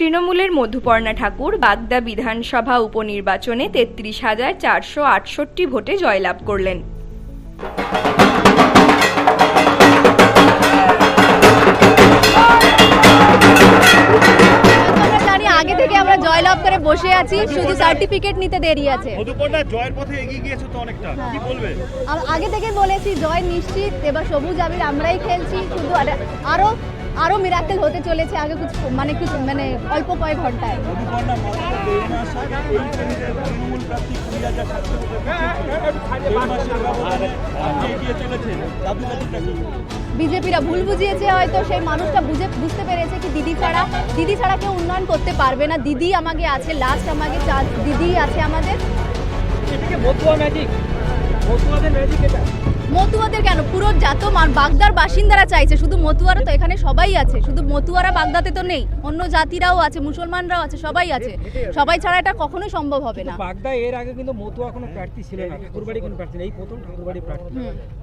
তৃণমূলের মধুপর্ণা ঠাকুর বাগদা বিধানসভা উপনির্বাচনে তেত্রিশ হাজার চারশো আটষট্টি ভোটে জয়লাভ করলেন। আগে থেকে আমরা জয়লাভ করে বসে আছি শুধু সার্টিফিকেট নিতে দেরি আছে। মধুপর্ণা জয়ের পথে এগিয়ে গিয়েছো তো অনেকটা? কি বলবে? আর আগে থেকে বলেছি জয় নিশ্চিত এবার সবুজ আবির আমরাই খেলছি শুধু আর- আরও আরও মিরাকেল হতে চলেছে আগে কিছু মানে কিছু মানে অল্প কয়েক ঘন্টায়। বিজেপিরা ভুল বুঝিয়েছে হয়তো, সেই মানুষটা বুঝে, বুঝতে পেরেছে কি দিদি ছাড়া দিদি ছাড়া কেউ উন্নয়ন করতে পারবে না। দিদি আমাকে আছে লাস্ট আমাকে দিদি আছে আমাদের। ম্যাজিক ম্যাজিক এটা। মতুয়াদের কেন? পুরো জাত মা- বাগদার বাসিন্দারা চাইছে। শুধু মতুয়ারা তো এখানে সবাই আছে। শুধু মতুয়ারা বাগদাতে তো নেই। অন্য জাতিরাও আছে মুসলমানরাও আছে সবাই আছে। সবাই ছাড়া এটা কখনোই সম্ভব হবে না। বাগদা এর আগে কিন্তু মতুয়া কোনো প্রার্থী ছিল না। ঠাকুরবাড়ি কোনো প্রার্থী এই প্রথম ঠাকুরবাড়ি প্রার্থী।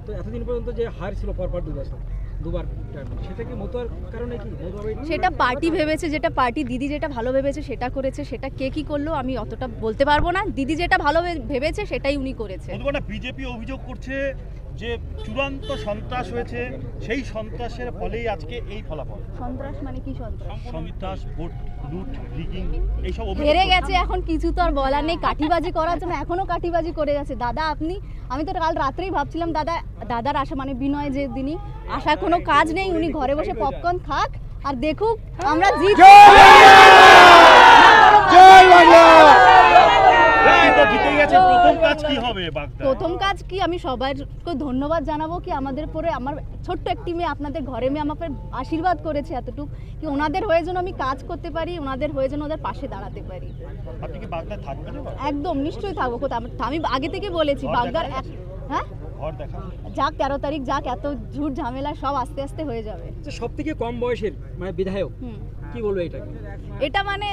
তো এতদিন পর্যন্ত যে হার ছিল পরপর দু বছর দুবার সেটা কি মতুয়ার কারণে কি? মতুয়া সেটা পার্টি ভেবেছে যেটা পার্টি দিদি যেটা ভালো ভেবেছে সেটা করেছে সেটা কে কি করল আমি অতটা বলতে পারব না। দিদি যেটা ভালো ভেবেছে সেটাই উনি করেছে। বিজেপি অভিযোগ করছে যে চূড়ান্ত সন্ত্রাস হয়েছে সেই সন্ত্রাসের ফলেই আজকে এই ফলাফল। সন্ত্রাস মানে কি সন্ত্রাস? সন্ত্রাস ভোট লুট লিগিং এইসব অভিযোগ হেরে গেছে এখন কিছু তো আর বলার নেই। কাঠিবাজি করার জন্য এখনও কাঠিবাজি করে যাচ্ছে দাদা আপনি আমি তো কাল রাত্রেই ভাবছিলাম দাদা দাদার আশা মানে বিনয় যে দিনই আশার কোনো কাজ নেই উনি ঘরে বসে পপকর্ন খাক আর দেখুক আমরা জিত এই তো জিতে গেছে প্রথম কাজ কি হবে বাগদা প্রথম কাজ কি? আমি সবাইকে ধন্যবাদ জানাব কি আমাদের পরে আমার ছোট্ট একটি মেয়ে আপনাদের ঘরে মেয়ে আমাকে আশীর্বাদ করেছে এতটুকু কি ওনাদের হয়ে যেন আমি কাজ করতে পারি ওনাদের হয়ে যেন ওদের পাশে দাঁড়াতে পারি। আপনি কি বাগদা থাকবেন একদম নিশ্চয়ই থাকব। কোথাও আমি- আমি আগে থেকে বলেছি বাগদার এক- হ্যাঁ? যাক তেরো তারিখ যাক এত ঝুট ঝামেলা সব আস্তে আস্তে হয়ে যাবে। সব থেকে কম বয়সের মানে বিধায়ক হুম। কি বলব এটাকে? এটা মানে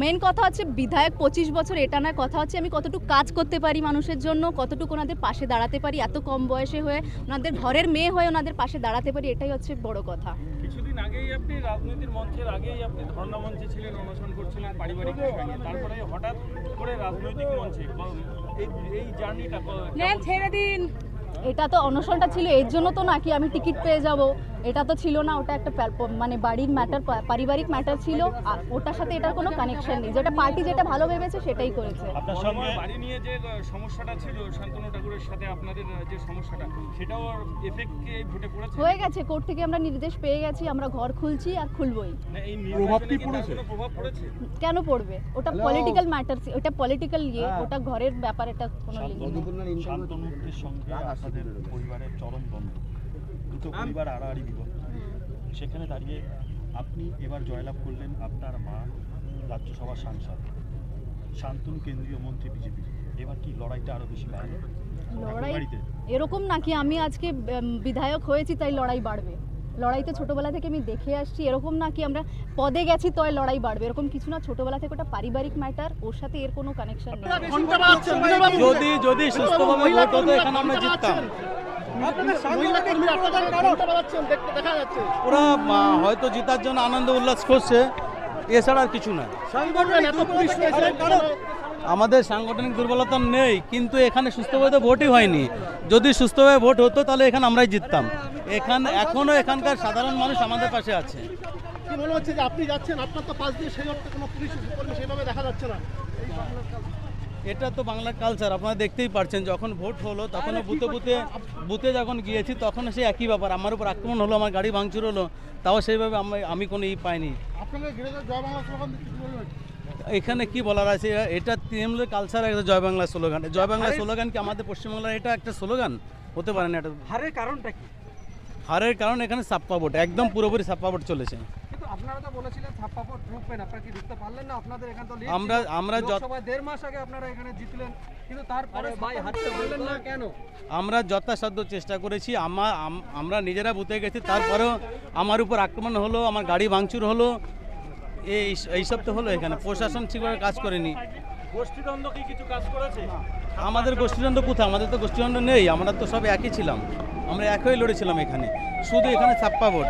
মেন কথা হচ্ছে বিধায়ক পঁচিশ বছর এটা না কথা হচ্ছে আমি কতটুকু কাজ করতে পারি মানুষের জন্য কতটুকু ওনাদের পাশে দাঁড়াতে পারি এত কম বয়সে হয়ে ওনাদের ঘরের মেয়ে হয়ে ওনাদের পাশে দাঁড়াতে পারি এটাই হচ্ছে বড় কথা। কিছুদিন আগেই আপনি রাজনৈতিক মঞ্চের আগেই আপনি ধর্ণা মঞ্চে ছিলেন অনশন করছিলেন পারিবারিক তারপরে হঠাৎ করে রাজনৈতিক মঞ্চে এই এই জার্নিটা ছেড়ে দিন। এটা তো অনশনটা ছিল এর জন্য তো নাকি আমি টিকিট পেয়ে যাব? এটা তো ছিল না ওটা একটা মানে বাড়ির ম্যাটার পারিবারিক ম্যাটার ছিল আর ওটার সাথে এটার কোনো কানেকশন নেই। যেটা পার্টি যেটা ভালো ভেবেছে সেটাই করেছে। আপনার সঙ্গে বাড়ি নিয়ে যে সমস্যাটা ছিল শান্তনু ঠাকুরের সাথে আপনাদের যে সমস্যাটা সেটাও এফেক্ট কি ভোটে পড়েছে? হয়ে গেছে কোর্ট থেকে আমরা নির্দেশ পেয়ে গেছি আমরা ঘর খুলছি আর খুলবই। না, এই নির্বাচনে কি কোনো প্রভাব পড়েছে? কেন পড়বে? ওটা পলিটিক্যাল ম্যাটার ওটা পলিটিক্যাল ইয়ে ওটা ঘরের ব্যাপার এটা কোনো শান্তনুদের সঙ্গে আপনাদের পরিবারের চরম দ্বন্দ্ব। দুটো পরিবার আড়াআড়ি বিভক্ত। সেখানে দাঁড়িয়ে আপনি এবার জয়লাভ করলেন আপনার মা রাজ্যসভার সাংসদ শান্তনু কেন্দ্রীয় মন্ত্রী বিজেপি। এবার কি লড়াইটা আরও বেশি বাড়বে? লড়াই এরকম নাকি আমি আজকে বিধায়ক হয়েছি তাই লড়াই বাড়বে। লড়াই তো ছোটবেলা থেকে আমি দেখে আসছি এরকম না কি আমরা পদে গেছি তয় লড়াই বাড়বে এরকম কিছু না ছোটবেলা থেকে ওটা পারিবারিক ম্যাটার ওর সাথে এর কোনো কানেকশন নেই। যদি যদি সুস্থভাবে ভোট হতো এখানে আমরা জিততাম। ওরা হয়তো জেতার জন্য আনন্দ উল্লাস করছে এছাড়া আর কিছু না। আমাদের সাংগঠনিক দুর্বলতা নেই কিন্তু এখানে সুস্থভাবে তো ভোটই হয়নি। যদি সুস্থভাবে ভোট হতো তাহলে এখানে আমরাই জিততাম। এখানে এখনও এখানকার সাধারণ মানুষ আমাদের পাশে আছে। কি মনে হচ্ছে যে আপনি যাচ্ছেন আপনার তো পাশ দিয়ে সেই অর্থে কোনো পুলিশ কর্মী সেভাবে দেখা যাচ্ছে না। এটা তো বাংলার কালচার আপনারা দেখতেই পারছেন যখন ভোট হলো তখন বুথে বুথে বুথে যখন গিয়েছি তখন সে একই ব্যাপার। আমার উপর আক্রমণ হলো আমার গাড়ি ভাঙচুর হলো তাও সেইভাবে আমি আমি কোনো ই পাইনি। আপনাদের জয় বাংলা স্লোগান এখানে কি বলার আছে? এটা তৃণমূলের কালচার একটা জয় বাংলা স্লোগান জয় বাংলা স্লোগান কি আমাদের পশ্চিমবাংলার এটা একটা স্লোগান? হতে পারে না এটা। হারের কারণটা কি? হারের কারণ এখানে সাপ্পা ভোট একদম পুরোপুরি সাপ্পা ভোট চলেছে। আপনারা তো বলেছিলেন ছাপ্পা ভোট ঢুকবেন আপনারা কি ঢুকতে পারলেন না? আপনাদের এখানে তো আমরা আমরা যত দেড় মাস আগে আপনারা এখানে জিতলেন কিন্তু তারপরে ভাই হারতে পারলেন না। কেন? আমরা যথাসাধ্য চেষ্টা করেছি আমা আমরা নিজেরা বুথে গেছি তারপরেও আমার উপর আক্রমণ হলো আমার গাড়ি ভাঙচুর হলো এই এইসব তো হলো এখানে। প্রশাসন ঠিকভাবে কাজ করেনি। গোষ্ঠীদ্বন্দ্ব কি কিছু কাজ করেছে? আমাদের গোষ্ঠীদ্বন্দ্ব কোথায়? আমাদের তো গোষ্ঠীদ্বন্দ্ব নেই আমরা তো সব একই ছিলাম। আমরা একই লড়েছিলাম এখানে। শুধু এখানে ছাপ্পা ভোট।